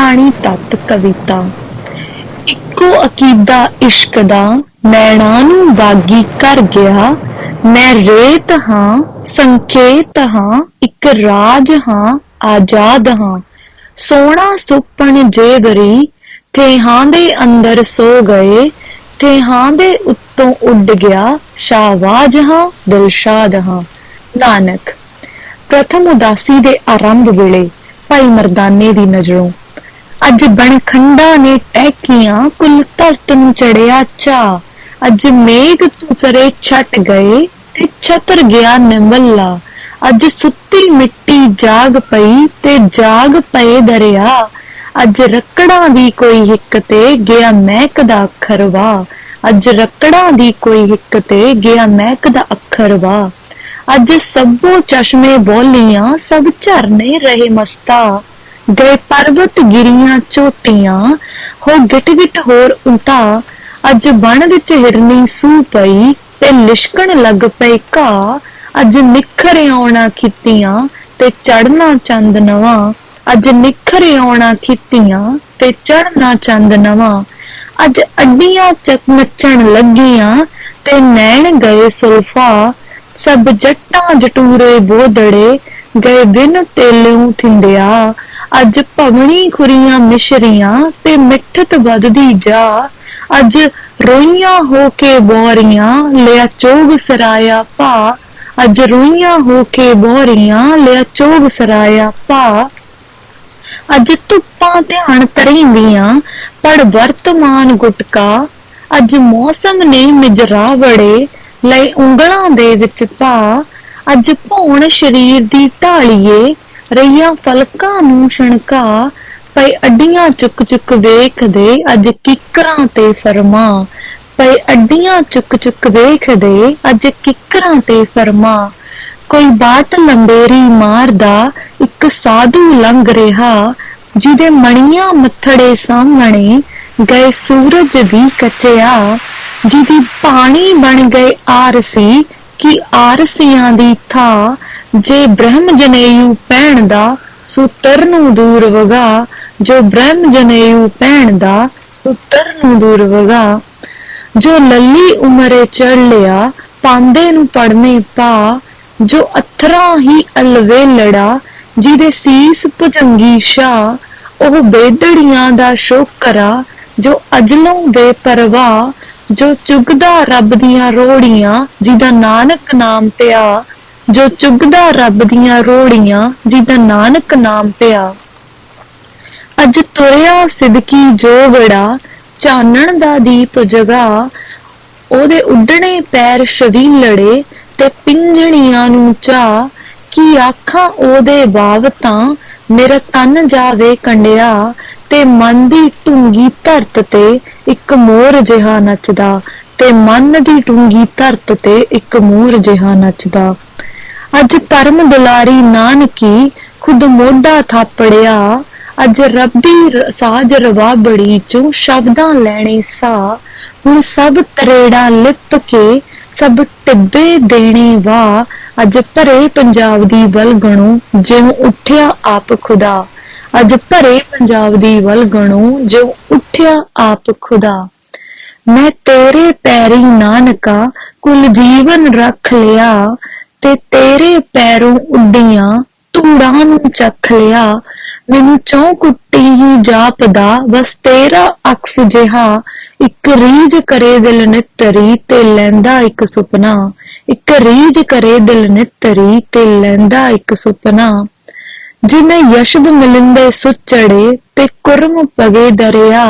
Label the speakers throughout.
Speaker 1: ਪ੍ਰਾਣੀ ਤਤ ਕਵਿਤਾ। ਇੱਕੋ ਅਕੀਦਾ ਇਸ਼ਕ ਦਾ ਨੈਣਾ ਨੂੰ ਬਾਗੀ ਕਰ ਗਿਆ। ਮੈਂ ਰੇਤ ਹਾਂ ਸੰਕੇਤ ਹਾਂ, ਇੱਕ ਰਾਜ ਹਾਂ, ਆਜ਼ਾਦ ਹਾਂ। ਸੋਹਣਾ ਸੁਪਨ ਜੇ ਜੇਵਰੀ ਥੇਹਾਂ ਦੇ ਅੰਦਰ ਸੋ ਗਏ। ਥੇਹਾਂ ਦੇ ਉੱਤੋਂ ਉੱਡ ਗਿਆ ਸ਼ਾਹਵਾਜ ਹਾਂ, ਦਿਲਸ਼ਾਦ ਹਾਂ। ਨਾਨਕ, ਪ੍ਰਥਮ ਉਦਾਸੀ ਦੇ ਆਰੰਭ ਵੇਲੇ ਭਾਈ ਮਰਦਾਨੇ ਦੀ ਨਜ਼ਰੋਂ ਅੱਜ ਬਣਖੰਡਾ ਨੇ ਟਹਿਕੀਆਂ, ਕੁੱਲ ਧਰਤ ਨੂੰ ਚੜਿਆ ਚਾ। ਅੱਜ ਮੇਘ ਤੁਸਰੇ ਛਟ ਗਏ ਤੇ ਛਤਰ ਗਿਆ ਨਿਮੱਲਾ ਅੱਜ ਸੁੱਤੀ ਮਿੱਟੀ ਜਾਗ ਪਈ ਤੇ ਜਾਗ ਪਏ ਦਰਿਆ। ਅੱਜ ਰਕੜਾਂ ਦੀ ਕੋਈ ਹਿੱਕ ਤੇ ਗਿਆ ਮਹਿਕ ਦਾ ਅੱਖਰ ਵਾ ਅੱਜ ਰੱਕੜਾਂ ਦੀ ਕੋਈ ਹਿੱਕ ਤੇ ਗਿਆ ਮਹਿਕ ਦਾ ਅੱਖਰ ਵਾ ਅੱਜ ਸਭੋ ਚਸ਼ਮੇ ਬੋਲੀਆਂ, ਸਭ ਝਰਨੇ ਰਹੇ ਮਸਤਾ। ਗਏ ਪਰਬਤ ਗਿਰੀਆਂ ਚੋਟੀਆਂ, ਹੋ ਗਿਟ ਗਿਟ ਹੋਰ ਉਤਾ ਅੱਜ ਬਣ ਵਿੱਚ ਹਿਰਨੀ ਸੂ ਪਈ, ਤੇ ਲਿਸ਼ਕਣ ਲੱਗ ਪਈ ਘਾ, ਅੱਜ ਨਿਖਰ ਆਉਣਾ ਖਿੱਤੀਆਂ, ਤੇ ਚੜਨਾ ਚੰਦ ਨਵਾਂ, ਅੱਜ ਨਿਖਰ ਆਉਣਾ ਖਿੱਤੀਆਂ, ਤੇ ਚੜਨਾ ਚੰਦ ਨਵਾਂ, ਅੱਜ ਅੱਡੀਆਂ ਚੱਕ ਲੱਗੀਆਂ, ਤੇ ਨੈਣ ਗਏ ਸੁਲਫਾ, ਸਭ ਜੱਟਾਂ ਜਟੂਰੇ ਬੋਧੜੇ ਗਏ ਬਿਨ ਤੇਲਿਉ ਥਿੰਦਿਆ ਅੱਜ ਭਵਣੀ ਖੁਰੀਆਂ ਮਿਸ਼ਰੀਆਂ ਤੇ ਮਿੱਠਤ ਵਧਦੀ ਜਾ। ਅੱਜ ਰੋਈਆਂ ਹੋ ਕੇ ਬੋਰੀਆਂ, ਲਿਆ ਚੋਗ ਸਰਾਇਆ ਪਾ। ਅੱਜ ਰੋਈਆਂ ਹੋ ਕੇ ਬੋਰੀਆਂ, ਲਿਆ ਚੋਗ ਸਰਾਇਆ ਪਾ। ਅੱਜ ਧੁੱਪਾਂ ਧਿਆਨ ਤਰੀਂਦੀਆਂ ਪੜ ਵਰਤਮਾਨ ਗੁਟਕਾ। ਅੱਜ ਮੌਸਮ ਨੇ ਮਿਜਰਾ ਵੜੇ ਲਈ ਉਂਗਲਾਂ ਦੇ ਵਿੱਚ ਭਾ ਅੱਜ ਭੌਣ ਸਰੀਰ ਦੀ ਢਾਲੀਏ ਰਈਆਂ ਫਲਕਾਂ ਨੂੰ ਛਣਕਾ, ਪਈ ਅੱਡੀਆਂ ਚੁੱਕ ਚੁੱਕ ਵੇਖਦੇ, ਅੱਜ ਕਿਕਰਾਂ ਤੇ ਫਰਮਾ? ਪਈ ਅੱਡੀਆਂ ਚੁੱਕ ਚੁੱਕ ਵੇਖਦੇ, ਅੱਜ ਕਿਕਰਾਂ ਤੇ ਫਰਮਾ? ਕੋਈ ਬਾਟ ਲੰਬੇਰੀ ਮਾਰਦਾ, ਇੱਕ ਸਾਧੂ ਲੰਘ ਰਿਹਾ, ਜਿਹਦੇ ਮਣੀਆਂ ਮੱਥੜੇ ਸਾਹਮਣੇ ਗਏ ਸੂਰਜ ਵੀ ਕਚਿਆ, ਜਿਹਦੀ ਪਾਣੀ ਬਣ ਗਏ ਆਰਸੀ ਕਿ ਆਰਸੀਆਂ ਦੀ ਥਾ ਜੇ ਬ੍ਰਹਮ ਜਨੇਊ ਪਹਿਣ ਦਾ ਸੁਤਰ ਨੂੰ ਦੂਰ ਵਗਾ, ਜੋ ਬ੍ਰਹਮ ਜਨੇਊ ਪਹਿਣ ਦਾ ਸੁਤਰ ਨੂੰ ਦੂਰ ਵਗਾ। ਜੋ ਲੱਲੀ ਉਮਰੇ ਚੜ ਲਿਆ, ਪਾਂਦੇ ਨੂੰ ਪੜਨੇ ਪਾ, ਜੋ ਅਥਰਾ ਹੀ ਅਲਵੇ ਲੜਾ, ਜਿਹਦੇ ਸੀਸ ਭੁਜੰਗੀ ਸ਼ਾ ਉਹ ਬੇਦੜੀਆਂ ਦਾ ਸ਼ੋਕਰਾ ਜੋ ਅਜਲੋਂ ਬੇਪਰਵਾਹ ਜੋ ਚੁਗਦਾ ਰੱਬ ਦੀਆਂ ਰੋੜੀਆਂ, ਜਿਹਦਾ ਨਾਨਕ ਨਾਮ ਪਿਆ ਜੋ ਚੁਗਦਾ ਰੱਬ ਦੀਆਂ ਰੋੜੀਆਂ, ਜਿਹਦਾ ਨਾਨਕ ਨਾਮ ਪਿਆ ਅੱਜ ਤੁਰਿਆ ਸਿਦਕੀ ਜੋਗੜਾ, ਚਾਨਣ ਦਾ ਦੀਪ ਜਗਾ, ਉਹਦੇ ਉੱਡਣੇ ਪੈਰ ਸ਼ਵੀਲੜੇ ਤੇ ਪਿੰਜਣੀਆਂ ਨੂੰ ਚਾ, ਕੀ ਆਖਾਂ ਉਹਦੇ ਬਾਵਤਾਂ ਮੇਰਾ ਤਨ ਜਾਵੇ ਕੰਡਿਆ ਤੇ ਮਨ ਦੀ ਟੁੰਗੀ ਧਰਤ ਤੇ ਇੱਕ ਮੋਰ ਜਿਹਾ ਨੱਚਦਾ ਤੇ ਮਨ ਦੀ ਟੁੰਗੀ ਧਰਤ ਤੇ ਇੱਕ ਮੋਰ ਜਿਹਾ ਨੱਚਦਾ। ਅੱਜ ਪਰਮ ਦੁਲਾਰੀ ਨਾਨਕੀ ਖੁਦ ਮੋਢਾ ਥਾਪੜਿਆ, ਅੱਜ ਰੱਬੀ ਰ- ਸਾਜ ਰਵਾ ਬੜੀ ਚੋਂ ਸ਼ਬਦਾਂ ਲੈਣੇ ਸਾ। ਹੁਣ ਸਭ ਤਰੇੜਾ ਲਿਪ ਕੇ ਸਭ ਟਿੱਬੇ ਦੇਣੇ ਵਾ ਅੱਜ ਭਰੇ ਪੰਜਾਬ ਦੀ ਵਲ ਗਣੋ, ਜਿਉ ਉੱਠਿਆ ਆਪ ਖੁਦਾ। ਅੱਜ ਭਰੇ ਪੰਜਾਬ ਦੀ ਵਲ ਗਣੋ, ਜਿਉ ਉੱਠਿਆ ਆਪ ਖੁਦਾ। ਮੈਂ ਤੇਰੇ ਪੈਰੀ ਨਾਨਕਾ, ਕੁਲ ਜੀਵਨ ਰੱਖ ਲਿਆ, ਤੇ ਤੇਰੇ ਪੈਰੋਂ ਉੱਡੀਆਂ, ਧੂੜਾਂ ਨੂੰ ਚੱਖ ਲਿਆ। ਮੈਨੂੰ ਚੌਂਕੁੱਟੀ ਹੀ ਜਾਪਦਾ, ਬਸ ਤੇਰਾ ਅਕਸ ਜਿਹਾ, ਇੱਕ ਰੀਝ ਕਰੇ ਦਿਲ ਨਿਤਰੀ ਤੇ ਲੈਂਦਾ ਇੱਕ ਸੁਪਨਾ। ਇੱਕ ਰੀਜ ਕਰੇ ਦਿਲ ਨਿਤਰੀ ਤੇ ਲੈਂਦਾ ਇੱਕ ਸੁਪਨਾ। ਜਿਵੇਂ ਯਸ਼ਬ ਮਿਲਿੰਦੇ ਸੁਚੜੇ ਤੇ ਕੁਰਮ ਪਵੇ ਦਰਿਆ।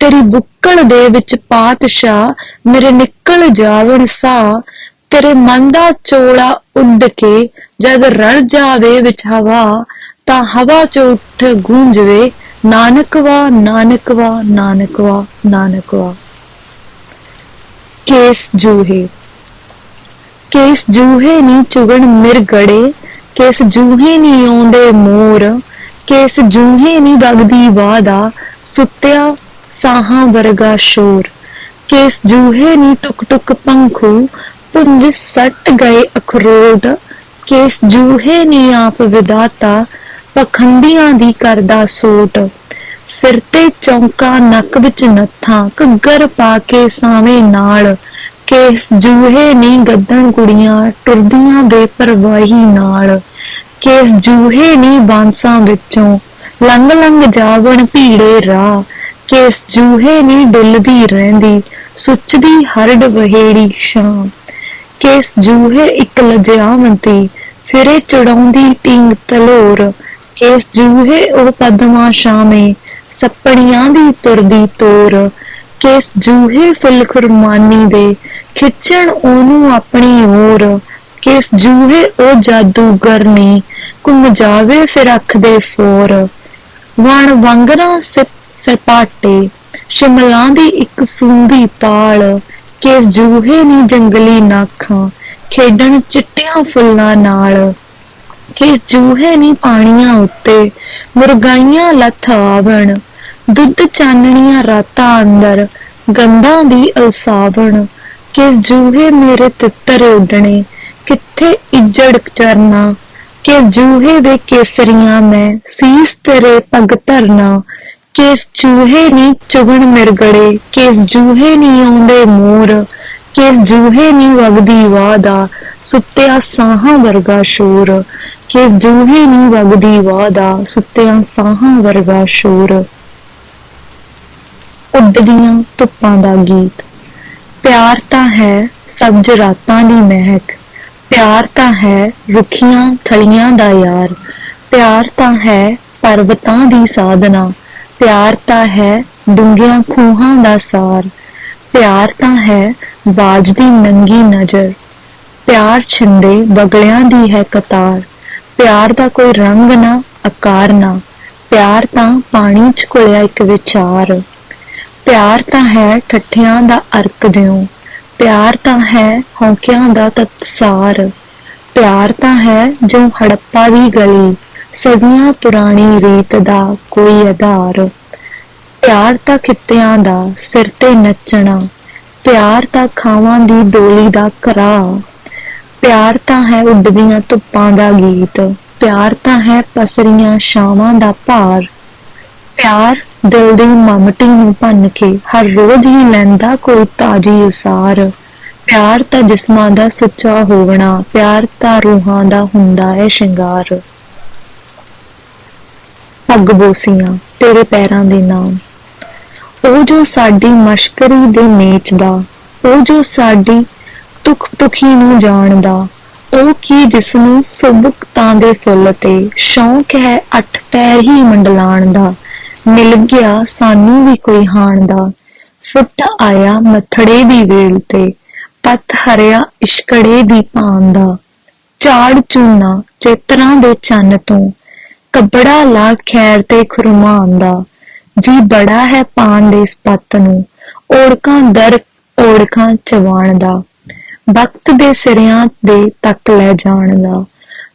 Speaker 1: ਤੇਰੀ ਬੁੱਕਲ ਦੇ ਵਿੱਚ ਪਾਤਸ਼ਾਹ, ਮੇਰੇ ਨਿਕਲ ਜਾਵਣ ਸਾ ਤੇਰੇ ਮਨ ਦਾ ਚੋਲਾ ਉੱਡ ਕੇ ਜਦ ਰਲ ਜਾਵੇ ਵਿੱਚ ਹਵਾ, ਤਾਂ ਹਵਾ ਚ ਉੱਠ ਗੂੰਜਵੇ ਨਾਨਕਵਾ ਨਾਨਕਵਾ ਨਾਨਕਵਾ ਨਾਨਕਵਾ ਕੇਸ ਜੂਹੇ। ਕੇਸ ਜੂਹੇ ਨੀ ਚੁਗਣ ਮਿਰਗੜੇ ਕੇਸ ਜੂਹੇ ਨੀ ਆਉਂਦੇ ਮੋਰ, ਕੇਸ ਜੂਹੇ ਨੀ ਵਗਦੀ ਵਾਦਾ, ਸੁੱਤਿਆ ਸਾਹਾਂ ਵਰਗਾ ਸ਼ੋਰ। ਕੇਸ ਜੂਹੇ ਨੀ ਟੁਕ ਟੁਕ ਪੰਖੂ, ਪੁੰਜ ਸੱਟ ਗਏ ਅਖਰੋਟ। ਕੇਸ ਜੂਹੇ ਨੀ ਆਪ ਵਿਦਾਤਾ, ਪਖੰਡੀਆਂ ਦੀ ਕਰਦਾ ਸੋਟ। ਸਿਰ ਤੇ ਚੌਂਕਾ ਨੱਕ ਵਿੱਚ ਨੱਥਾਂ, ਘੱਗਰ ਪਾ ਕੇ ਸਾਵੇਂ ਨਾਲ। ਕੇਸ ਜੂਹੇ ਨੀ ਗੱਦਣ ਕੁੜੀਆਂ, ਟੁਰਦੀਆਂ ਬੇਪਰਵਾਹੀ ਨਾਲ। ਕੇਸ ਜੂਹੇ ਨੀ ਬਾਂਸਾਂ ਵਿੱਚੋਂ, ਲੰਘ ਲੰਘ ਜਾਵਣ ਭੀੜੇ ਰਾਹ। ਕੇਸ ਜੂਹੇ ਨੀ ਡੁੱਲਦੀ ਰਹਿੰਦੀ, ਸੁੱਚਦੀ ਹਰੜ ਵਹੇੜੀ ਸ਼ਾਮ। ਕੇਸ ਜੂਹੇ ਇੱਕ ਲਜਿਆਵੰਤੀ ਫਿਰੇ ਚੜਾਉਂਦੀ ਟਿੰਗ ਤਲੋਰ। ਕੇਸ ਜੂਹੇ ਉਹ ਪਦਮਾ ਸ਼ਾਮੇ ਸੱਪੜੀਆਂ ਦੀ ਤੁਰਦੀ ਤੋਰ। ਕਿਸ ਜੂਹੇ ਫੁੱਲ ਖੁਰਮਾਨੀ ਦੇ ਖਿੱਚਣ ਉਹਨੂੰ ਆਪਣੀ ਓਰ ਕੇਸ ਜੂਹੇ ਉਹ ਜਾਦੂਗਰ ਨੇ, ਘੁੰਮ ਜਾਵੇ ਫਿਰ ਅੱਖ ਦੇ ਫੋਰ। ਵਣ ਵਾਂਗਰਾਂ ਸਿਪ ਸਪਾਟੇ ਸ਼ਿਮਲਾਂ ਦੀ ਇੱਕ ਸੂੰਦੀ ਪਾਲ। ਕਿਸ ਜੂਹੇ ਨੀ ਜੰਗਲੀ ਨਾਖਾਂ, ਖੇਡਣ ਚਿੱਟਿਆਂ ਫੁੱਲਾਂ ਨਾਲ। ਕਿਸ ਜੂਹੇ ਨੀ ਪਾਣੀਆਂ ਉੱਤੇ, ਮੁਰਗਾਈਆਂ ਲੱਥ ਆਵਣ। ਦੁੱਧ ਚਾਨਣੀਆਂ ਰਾਤਾਂ ਅੰਦਰ, ਗੰਧਾਂ ਦੀ ਅਲਸਾਵਣ ਕਿਸ ਜੂਹੇ ਮੇਰੇ ਤਿੱਤਰ ਉੱਡਣੇ, ਕਿੱਥੇ ਇੱਜੜ ਚਰਨਾ, ਕਿ ਜੂਹੇ ਦੇ ਕੇਸਰੀਆਂ ਮੈਂ ਸੀਸ ਤੇਰੇ ਪੱਗ ਧਰਨਾ ਕੇਸ ਚੂਹੇ ਨੀ ਚੁਗਣ ਮਿਰਗੜੇ ਕਿਸ ਜੂਹੇ ਨੀ ਆਉਂਦੇ ਮੋਰ ਕਿਸ ਜੂਹੇ ਨੀ ਵਗਦੀ ਵਾਦਾ, ਸੁੱਤਿਆ ਸਾਹਾਂ ਵਰਗਾ ਸ਼ੋਰ ਕਿਸ ਜੂਹੇ ਨੀ ਵਗਦੀ ਵਾਦਾ, ਸੁੱਤਿਆ ਸਾਹਾਂ ਵਰਗਾ ਸ਼ੋਰ। ਉੱਡਦੀਆਂ ਧੁੱਪਾਂ ਦਾ ਗੀਤ। ਪਿਆਰ ਤਾਂ ਹੈ ਸਬਜ਼ ਰਾਤਾਂ ਦੀ ਮਹਿਕ। ਪਿਆਰ ਤਾਂ ਹੈ ਰੁੱਖੀਆਂ ਥਲੀਆਂ ਦਾ ਯਾਰ। ਪਿਆਰ ਤਾਂ ਹੈ ਪਰਬਤਾਂ ਦੀ ਸਾਧਨਾ। ਪਿਆਰ ਤਾਂ ਹੈ ਡੂੰਘਿਆਂ ਖੂਹਾਂ ਦਾ ਸਾਰ। ਪਿਆਰ ਤਾਂ ਹੈ ਬਾਜ ਦੀ ਨੰਗੀ ਨਜ਼ਰ। ਪਿਆਰ ਛਿੰਦੇ ਬਗਲਿਆਂ ਦੀ ਹੈ ਕਤਾਰ। ਪਿਆਰ ਦਾ ਕੋਈ ਰੰਗ ਨਾ, ਆਕਾਰ ਨਾ। ਪਿਆਰ ਤਾਂ ਪਾਣੀ ਚ ਘੁਲਿਆ ਇੱਕ ਵਿਚਾਰ। ਪਿਆਰ ਤਾਂ ਹੈ ਠੱਠਿਆਂ ਦਾ ਅਰਕ ਜਿਉਂ ਪਿਆਰ ਤਾਂ ਹੈ ਹੌਕਿਆਂ ਦਾ ਤਤਸਾਰ, ਪਿਆਰ ਤਾਂ ਹੈ ਜੋ ਹੜੱਪਾ ਦੀ ਗਲੀ, ਸਦੀਆਂ ਪੁਰਾਣੀ ਰੀਤ ਦਾ ਕੋਈ ਆਧਾਰ। ਪਿਆਰ ਤਾਂ ਖਿੱਤਿਆਂ ਦਾ ਸਿਰ ਤੇ ਨੱਚਣਾ, ਪਿਆਰ ਤਾਂ ਖਾਵਾਂ ਦੀ ਡੋਲੀ ਦਾ ਘਰਾ ਪਿਆਰ ਤਾਂ ਹੈ ਉੱਡਦੀਆਂ ਧੁੱਪਾਂ ਦਾ ਗੀਤ, ਪਿਆਰ ਤਾਂ ਹੈ ਪਸਰੀਆਂ ਛਾਵਾਂ ਦਾ ਭਾਰ। ਪਿਆਰ ਦਿਲ ਦੀ ਮਮਟੀ ਨੂੰ ਭੰਨ ਕੇ ਹਰ ਰੋਜ਼ ਹੀ ਲੈਂਦਾ ਕੋਈ ਤਾਜੀ ਉਸਾਰ। ਪਿਆਰ ਤਾਂ ਜਿਸਮਾਂ ਦਾ ਸੁੱਚਾ ਹੋਵਣਾ, ਪਿਆਰ ਤਾਂ ਰੂਹਾਂ ਦਾ ਹੁੰਦਾ ਹੈ ਸ਼ਿੰਗਾਰ। ਪੱਗ ਬੋਸੀਆਂ, ਤੇਰੇ ਪੈਰਾਂ ਦੇ ਨਾਮ। ਉਹ ਜੋ ਸਾਡੀ ਮਸ਼ਕਰੀ ਦੇ ਮੇਚਦਾ ਉਹ ਜੋ ਸਾਡੀ ਤੁਖ ਤੁਖੀ ਨੂੰ ਜਾਣਦਾ ਉਹ ਕੀ ਜਿਸ ਨੂੰ ਸੁਬਕਤਾਂ ਦੇ ਫੁੱਲ ਤੇ, ਸ਼ੌਂਕ ਹੈ ਅੱਠ ਪੈਰ ਹੀ ਮੰਡਲਾਣ ਦਾ। ਮਿਲ ਗਿਆ ਸਾਨੂੰ ਵੀ ਕੋਈ ਹਾਣ ਦਾ। ਫੁੱਟ ਆਇਆ ਮਥੜੇ ਦੀ ਵੇਲ ਤੇ, ਪਤ ਹਰਿਆ ਇਸ਼ਕੜੇ ਦੀ ਪਾਨ ਦਾ। ਝਾੜ ਚੂਨਾ ਚੇਤਰਾਂ ਦੇ ਚੰਨ ਤੋਂ, ਕੱਬੜਾ ਲਾ ਖੈਰ ਤੇ ਖੁਰਮਾਨ ਦਾ। ਜੀ ਬੜਾ ਹੈ ਪਾਨ ਦੇ ਇਸ ਪੱਤ ਨੂੰ ਓੜਕਾਂ ਦਰ ਓੜਕਾਂ ਚਵਾਣ ਦਾ। ਵਕਤ ਦੇ ਸਿਰਿਆਂ ਦੇ ਤੱਕ ਲੈ ਜਾਣ ਦਾ।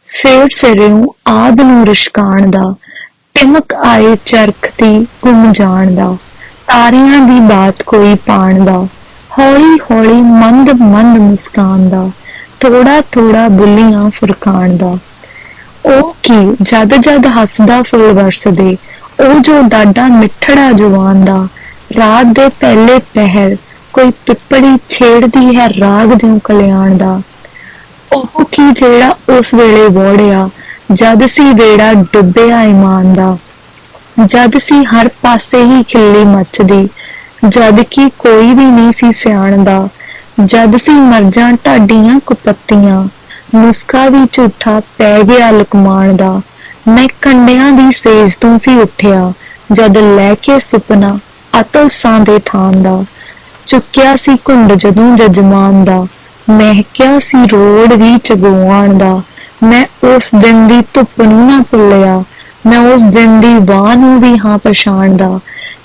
Speaker 1: ਫੇਰ ਸਿਰਿਓਂ ਆਦ ਨੂੰ ਰਿਸ਼ਕਾਣ ਦਾ। ਟਿਮਕ ਆਏ ਚਰਖ ਦੀ ਗੁੰਮ ਜਾਣ ਦਾ। ਤਾਰਿਆਂ ਦੀ ਬਾਤ ਕੋਈ ਪਾਣ ਦਾ। ਹੌਲੀ ਹੌਲੀ ਮੰਦ ਮੰਦ ਮੁਸਕਾਨ ਦਾ। ਥੋੜਾ ਥੋੜਾ ਬੁੱਲੀਆਂ ਫੁਰਕਾਣ ਦਾ। ਉਹ ਕੀ ਜਦ ਜਦ ਹੱਸਦਾ ਫੁੱਲ ਵਰਸਦੇ। ਉਹ ਜੋ ਡਾਡਾ ਮਿੱਠੜਾ ਜਵਾਨ ਦਾ। ਰਾਤ ਦੇ ਪਹਿਲੇ ਪਹਿਰ ਕੋਈ ਪਿੱਪੜੀ ਛੇੜਦੀ ਹੈ ਰਾਗ ਜਿਉ ਕਲਿਆਣ ਦਾ। ਉਹ ਕੀ ਜਿਹੜਾ ਉਸ ਵੇਲੇ ਵੋੜਿਆ। ਜਦ ਸੀ ਵੇੜਾ ਡੁੱਬਿਆ ਇਮਾਨ ਦਾ, ਜਦ ਸੀ ਹਰ ਪਾਸੇ ਹੀ ਖਿੱਲੀ ਮੱਚਦੀ ਜਦ ਕਿ ਕੋਈ ਵੀ ਨਹੀਂ ਸੀ ਸਿਆਣਦਾ ਜਦ ਸੀ ਮਰਜਾਂ ਢਾਡੀਆਂ ਕੁਪੱਤੀਆਂ, ਨੁਸਖਾ ਵੀ ਝੂਠਾ ਪੈ ਗਿਆ ਲੁਕਮਾਨ ਦਾ, ਮੈਂ ਕੰਡਿਆਂ ਦੀ ਸੇਜ ਤੋਂ ਸੀ ਉੱਠਿਆ, ਜਦ ਲੈ ਕੇ ਸੁਪਨਾ ਅਤਲ ਸਾਂ ਦੇ ਥਾਂ ਦਾ, ਚੁੱਕਿਆ ਸੀ ਘੁੰਡ ਜਦੋਂ ਜਜਮਾਨ ਦਾ, ਮਹਿਕਿਆ ਸੀ ਰੋੜ ਵੀ ਚਗਵਾਣ ਦਾ ਮੈਂ ਉਸ ਦਿਨ ਦੀ ਧੁੱਪ ਨੂੰ ਨਾ ਭੁੱਲਿਆ। ਮੈਂ ਉਸ ਦਿਨ ਦੀ ਵਾਹ ਨੂੰ ਵੀ ਹਾਂ ਪਛਾਣਦਾ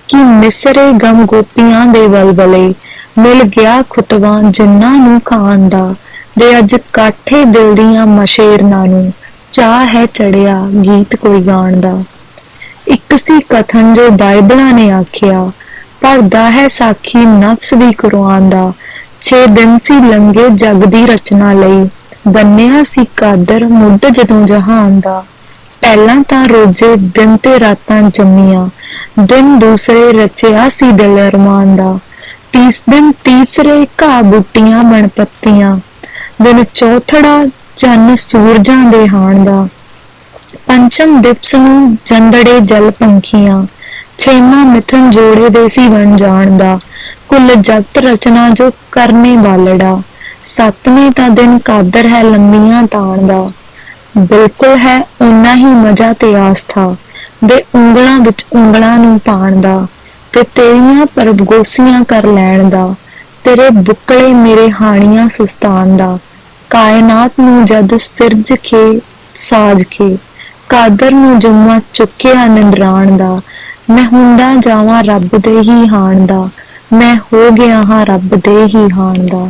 Speaker 1: ਕਿ ਮਿਸਰੇ ਗਮ ਗੋਪੀਆਂ ਦੇ ਵਲਵਲੇ ਮਿਲ ਗਿਆ ਖੁਤਵਾ ਜਿੰਨਾਂ ਨੂੰ ਖਾਣ ਦਾ। ਦੇ ਅੱਜ ਕਾਠੇ ਦਿਲ ਦੀਆਂ ਮਸ਼ੇਰਨਾਂ ਨੂੰ ਚਾਹ ਹੈ ਚੜਿਆ ਗੀਤ ਕੋਈ ਗਾਣ ਦਾ। ਇੱਕ ਸੀ ਕਥਨ ਜੋ ਬਾਈਬਲਾਂ ਨੇ ਆਖਿਆ, ਭਰਦਾ ਹੈ ਸਾਖੀ ਨਫਸ ਦੀ ਕੁਰਾਨ ਦਾ। 6 ਦਿਨ ਸੀ ਲੰਗੇ ਜਗ ਦੀ ਰਚਨਾ ਲਈ। ਬੰਨਿਆ ਸੀ ਕਾਦਰ ਮੁੱਢ ਜਦੋਂ ਜਹਾਨ ਦਾ। ਪਹਿਲਾਂ ਤਾਂ ਰੋਜ਼ੇ ਦਿਨ ਤੇ ਰਾਤਾਂ ਜੰਮੀਆਂ, ਦਿਨ ਦੂਸਰੇ ਰਚਿਆ ਸੀ ਦਿਲ ਅਰਮਾਨ ਦਾ। ਤੀਸ ਦਿਨ ਤੀਸਰੇ ਘਾਹ ਬੁੱਟੀਆਂ ਬਣ ਪੱਤੀਆਂ, ਦਿਨ ਚੌਥੜਾ ਚੰਨ ਸੂਰਜਾਂ ਦੇ ਹਾਣ ਦਾ। ਪੰਚਮ ਦਿਵਸ ਨੂੰ ਜੰਦੜੇ ਜਲ ਪੰਖੀਆਂ, ਛੇਵਾਂ ਮਿਥਨ ਜੋੜੇ ਦੇ ਸੀ ਬਣ ਜਾਣ ਦਾ। ਕੁੱਲ ਜਗਤ ਰਚਨਾ ਜੋ ਕਰਨੇ ਵਾਲੜਾ। ਸੱਤਵੇਂ ਤਾਂ ਦਿਨ ਕਾਦਰ ਹੈ ਲੰਮੀਆਂ ਤਾਣ ਦਾ। ਬਿਲਕੁਲ ਹੈ ਓਨਾ ਹੀ ਮਜ਼ਾ ਤੇ ਆਸਥਾ ਦੇ ਉਂਗਲਾਂ ਵਿੱਚ ਉਂਗਲਾਂ ਨੂੰ ਪਾਣ ਦਾ ਤੇ ਤੇਰੀਆਂ ਪਰਬਗੋਸੀਆਂ ਕਰ ਲੈਣ ਦਾ, ਤੇਰੇ ਬੁੱਕਲੇ ਮੇਰੇ ਹਾਣੀਆਂ ਸੁਸਤਾਨ ਦਾ। ਕਾਇਨਾਤ ਨੂੰ ਜਦ ਸਿਰਜ ਕੇ, ਸਾਜ ਕੇ, ਕਾਦਰ ਨੂੰ ਜੰਮਾ ਚੁੱਕਿਆ ਨਿੰਦਰਾਣ ਦਾ, ਮੈਂ ਹੁੰਦਾ ਜਾਵਾਂ ਰੱਬ ਦੇ ਹੀ ਹਾਣ ਦਾ, ਮੈਂ ਹੋ ਗਿਆ ਹਾਂ ਰੱਬ ਦੇ ਹੀ ਹਾਣ ਦਾ।